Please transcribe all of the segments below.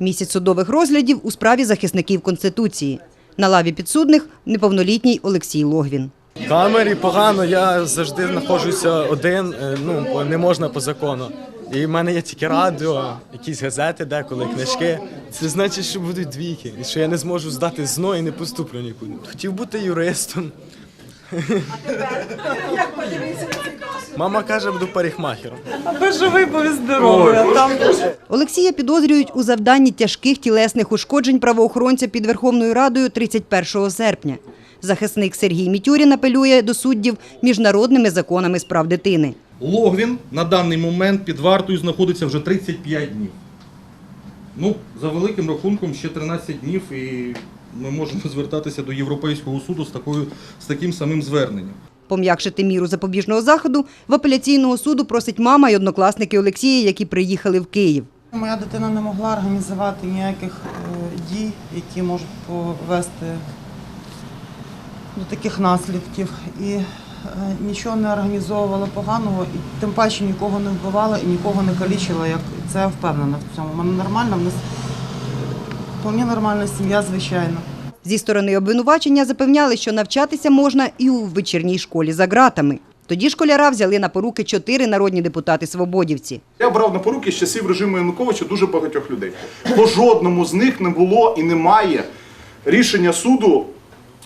Місяць судових розглядів у справі захисників Конституції. На лаві підсудних неповнолітній Олексій Логвін. Камері погано, я завжди знаходжуся один, е, ну, не можна по закону. І в мене є тільки радіо, якісь газети, деколи книжки. Це значить, що будуть двійки, що я не зможу здати ЗНО і не поступлю нікуди. Хотів бути юристом. Мама каже, буду парикмахером. Аби живий був і здоровий. а Там Олексія підозрюють у завданні тяжких тілесних ушкоджень правоохоронця під Верховною Радою 31 серпня. Захисник Сергій Мітюрін апелює до суддів міжнародними законами з прав дитини. Логвін на даний момент під вартою знаходиться вже 35 днів. Ну, за великим рахунком, ще 13 днів, і ми можемо звертатися до Європейського суду з, такою, з таким самим зверненням. Пом'якшити міру запобіжного заходу в апеляційного суду просить мама і однокласники Олексія, які приїхали в Київ. моя дитина не могла організувати ніяких е, дій, які можуть повести до таких наслідків. І е, нічого не організовувала поганого, і тим паче нікого не вбивала і нікого не калічила. Як це впевнена в цьому. У мене нормальна, в нас вполне нормальна сім'я, звичайно. Зі сторони обвинувачення запевняли, що навчатися можна і у вечірній школі за ґратами. Тоді школяра взяли на поруки чотири народні депутати-свободівці. Я брав на поруки з часів режиму Януковича дуже багатьох людей. По жодному з них не було і немає рішення суду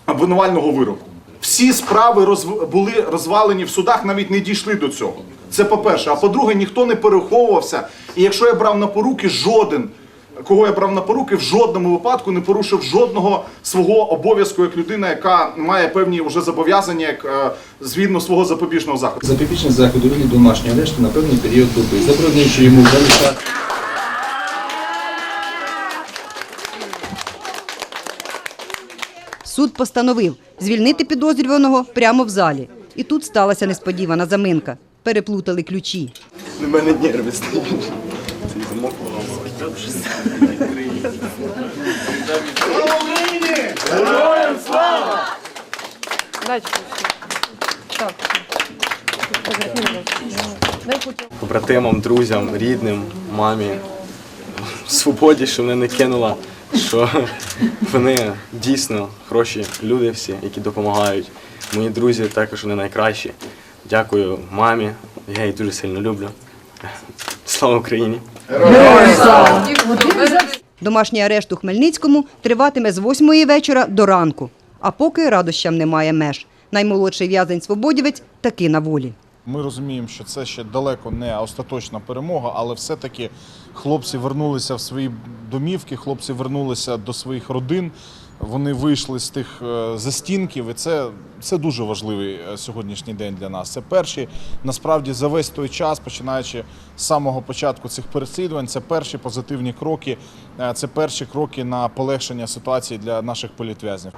обвинувального вироку. Всі справи розв- були розвалені в судах, навіть не дійшли до цього. Це по-перше. А по-друге, ніхто не переховувався. І якщо я брав на поруки, жоден, кого я брав на поруки, в жодному випадку не порушив жодного свого обов'язку як людина, яка має певні вже зобов'язання як е, згідно свого запобіжного заходу. Запобіжний захід у вигляді домашнього арешту на певний період доби, забороняючи йому залишати Суд постановив звільнити підозрюваного прямо в залі. І тут сталася несподівана заминка. Переплутали ключі. У мене нерви стають. Цей замок побратимам, друзям, рідним, мамі, свободі, що мене не кинула, що вони дійсно хороші люди всі, які допомагають. Мої друзі також вони найкращі. Дякую мамі, я її дуже сильно люблю. Слава Україні! Домашній арешт у Хмельницькому триватиме з 8 вечора до ранку. А поки радощам немає меж. Наймолодший в'язень свободівець таки на волі. Ми розуміємо, що це ще далеко не остаточна перемога, але все-таки хлопці вернулися в свої домівки, хлопці вернулися до своїх родин. Вони вийшли з тих е, застінків, і це, це дуже важливий е, сьогоднішній день для нас. Це перші, насправді, за весь той час, починаючи з самого початку цих переслідувань, це перші позитивні кроки, е, це перші кроки на полегшення ситуації для наших політв'язнів.